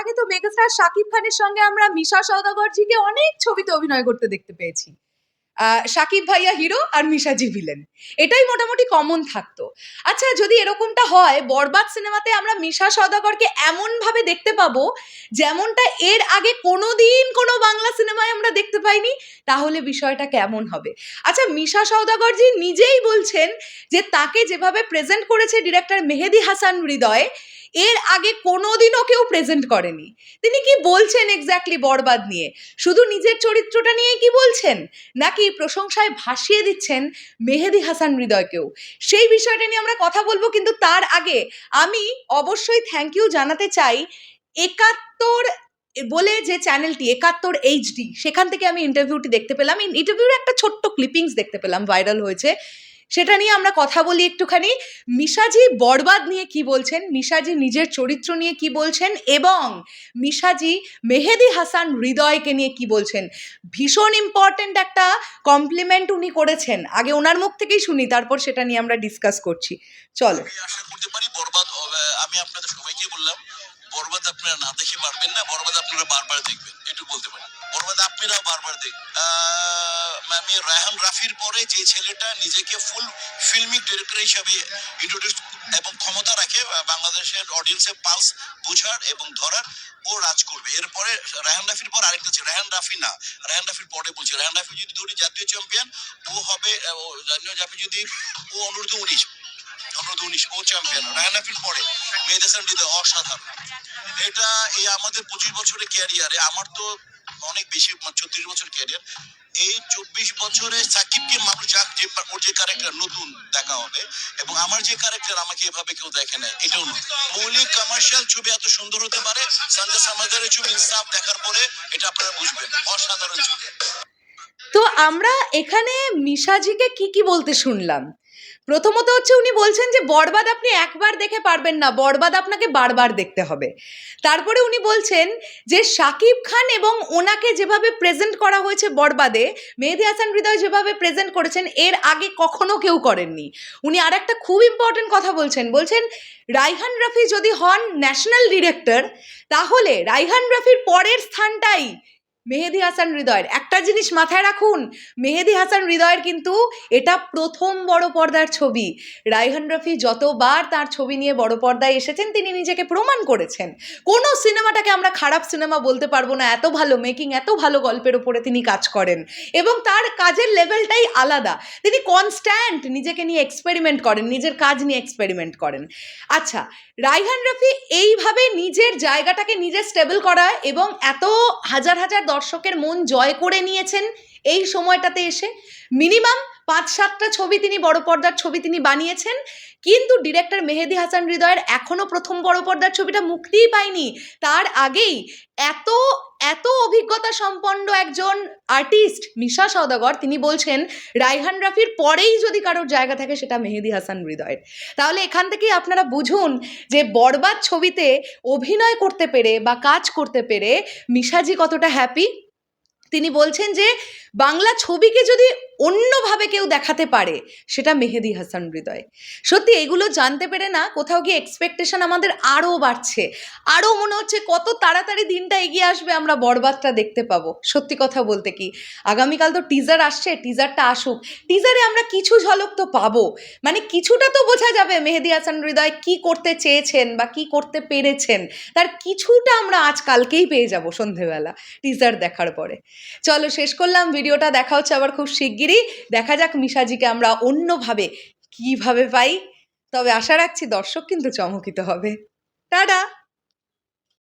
আগে তো মেগাস্টার শাকিব খানের সঙ্গে আমরা মিশা সওদাগরজিকে অনেক ছবিতে অভিনয় করতে দেখতে পেয়েছি। শাকিব ভাইয়া হিরো আর মিশাজি ভিলেন। এটাই মোটামুটি কমন থাকতো। আচ্ছা যদি এরকমটা হয়, বরবাদ সিনেমাতে আমরা মিশা সওদাগরকে এমন ভাবে দেখতে পাবো, যেমনটা এর আগে কোনোদিন কোনো বাংলা সিনেমায় আমরা দেখতে পাইনি, তাহলে বিষয়টা কেমন হবে? আচ্ছা মিশা সওদাগরজি নিজেই বলছেন যে তাকে যেভাবে প্রেজেন্ট করেছে ডিরেক্টর মেহেদি হাসান হৃদয় এর আগে কোনোদিনও কেউ প্রেজেন্ট করেনি। তিনি কি বলছেন এক্স্যাক্টলি বরবাদ নিয়ে? শুধু নিজের চরিত্রটা নিয়ে কি বলছেন? নাকি প্রশংসায় ভাসিয়ে দিচ্ছেন মেহেদি হাসান হৃদয়কেও? সেই বিষয়টা নিয়ে আমরা কথা বলব, কিন্তু তার আগে আমি অবশ্যই থ্যাংক ইউ জানাতে চাই একাত্তর বলে যে চ্যানেলটি একাত্তর এইচডি সেখান থেকে আমি ইন্টারভিউটি দেখতে পেলাম। ইন্টারভিউর একটা ছোট্ট ক্লিপিংস দেখতে পেলাম ভাইরাল হয়েছে। সেটা নিয়ে আমরা কথা বলি একটুখানি। মিশাজি বরবাদ নিয়ে কি বলছেন? মিশাজি নিজের চরিত্র নিয়ে কি বলছেন? এবং মিশাজি মেহেদি হাসান হৃদয়কে নিয়ে কি বলছেন? ভীষণ ইম্পর্ট্যান্ট একটা কমপ্লিমেন্ট উনি করেছেন। আগে ওনার মুখ থেকেই শুনি, তারপর সেটা নিয়ে আমরা ডিসকাস করছি। চলো। বরবাদ, আমি আপনাদের সবাইকে বললাম, বরবাদ আপনারা না দেখে পারবেন না, বরবাদ আপনারা বারবার দেখবেন, এটুকু বলতে পারি। বরবাদ আপনারা বারবার দেখবেন আহ, আমি রায়হান রাফির পরে যে ছেলেটা নিজেকে ফুল ফিল্মিক ডিরেক্টর হিসাবে ইন্ট্রোডিউস এবং ক্ষমতা রাখে বাংলাদেশের অডিয়েন্সের পালস বোঝার এবং ধরার ও রাজ করবে। এরপরে রায়হান রাফির পর আরেকটা ছিল রায়হান রাফি না রায়হান রাফির পরে বলছি রায়হান রাফি যদি ধরি জাতীয় চ্যাম্পিয়ন ও হবে জাতীয় চ্যাম্পিয়ন যদি ও অনুর্ধ উনিশ অনুর্ধ উনিশ ও চ্যাম্পিয়ন রায়হান রাফির পরে হাসান অসাধারণ। এটা এই আমাদের পঁচিশ বছরের ক্যারিয়ারে আমার তো অনেক বেশি ছত্রিশ বছর ক্যারিয়ার এই চব্বিশ বছরে সাকিবকে মানুষ যাক, যে ওর যে ক্যারেক্টার নতুন দেখা হবে, এবং আমার যে ক্যারেক্টার আমাকে এভাবে কেউ দেখে নাই, এটাও মৌলিক কমার্শিয়াল ছবি এত সুন্দর হতে পারে, সঞ্জয় সামাদারের ছবি ইনসাফ দেখার পরে, এটা আপনারা বুঝবেন, অসাধারণ ছবি। তো আমরা এখানে মিশাজিকে কি কি বলতে শুনলাম? প্রথমত হচ্ছে উনি বলছেন যে, বরবাদ আপনি একবার দেখে পারবেন না, বরবাদ আপনাকে বারবার দেখতে হবে। তারপরে উনি বলছেন যে শাকিব খান এবং ওনাকে যেভাবে প্রেজেন্ট করা হয়েছে বরবাদে, মেহেদি হাসান হৃদয় যেভাবে প্রেজেন্ট করেছেন, এর আগে কখনো কেউ করেননি। উনি আর একটা খুব ইম্পর্টেন্ট কথা বলছেন বলছেন, রাইহান রফি যদি হন ন্যাশনাল ডিরেক্টর তাহলে রাইহান রফির পরের স্থানটাই মেহেদি হাসান হৃদয়ের। একটা জিনিস মাথায় রাখুন, মেহেদি হাসান হৃদয়ের কিন্তু এটা প্রথম বড় পর্দার ছবি। রাইহান রফি যতবার তার ছবি নিয়ে বড় পর্দায় এসেছেন, তিনি নিজেকে প্রমাণ করেছেন। কোনো সিনেমাটাকে আমরা খারাপ সিনেমা বলতে পারব না, এত ভালো মেকিং, এত ভালো গল্পের ওপরে তিনি কাজ করেন। এবং তার কাজের লেভেলটাই আলাদা। তিনি কনস্ট্যান্ট নিজেকে নিয়ে এক্সপেরিমেন্ট করেন, নিজের কাজ নিয়ে এক্সপেরিমেন্ট করেন। আচ্ছা রাইহান রফি এইভাবে নিজের জায়গাটাকে নিজে স্টেবল করা এবং এত হাজার হাজার দর্শকের মন জয় করে নিয়েছেন এই সময়টাতে এসে। মিনিমাম পাঁচ সাতটা ছবি তিনি বড় পর্দার ছবি তিনি বানিয়েছেন। কিন্তু ডিরেক্টর মেহেদি হাসান হৃদয়ের এখনও প্রথম বড় পর্দার ছবিটা মুক্তিই পায়নি। তার আগেই এত এত অভিজ্ঞতা সম্পন্ন একজন আর্টিস্ট মিশা সওদাগর, তিনি বলছেন, রাইহান রাফির পরেই যদি কারোর জায়গা থাকে সেটা মেহেদি হাসান হৃদয়ের। তাহলে এখান থেকেই আপনারা বুঝুন যে বরবাদ ছবিতে অভিনয় করতে পেরে বা কাজ করতে পেরে মিশাজি কতটা হ্যাপি তিনি বলছেন যে, বাংলা ছবিকে যদি অন্যভাবে কেউ দেখাতে পারে, সেটা মেহেদি হাসান হৃদয়। সত্যি এগুলো জানতে পেরে না কোথাও গিয়ে এক্সপেকটেশন আমাদের আরও বাড়ছে। আরও মনে হচ্ছে কত তাড়াতাড়ি দিনটা এগিয়ে আসবে, আমরা বরবাদটা দেখতে পাবো। সত্যি কথা বলতে কি? আগামীকাল তো টিজার আসছে টিজারটা আসুক। টিজারে আমরা কিছু ঝলক তো পাবো। মানে কিছুটা তো বোঝা যাবে মেহেদি হাসান হৃদয় কি করতে চেয়েছেন বা কি করতে পেরেছেন। তার কিছুটা আমরা আজ কালকেই পেয়ে যাব সন্ধেবেলা টিজার দেখার পরে। চলো শেষ করলাম, ভিডিওটা দেখা হচ্ছে আবার খুব শিগগিরই দেখা যাক মিশাজিকে আমরা অন্যভাবে কীভাবে পাই। তবে আশা রাখছি দর্শক কিন্তু চমকিত হবে। টাটা!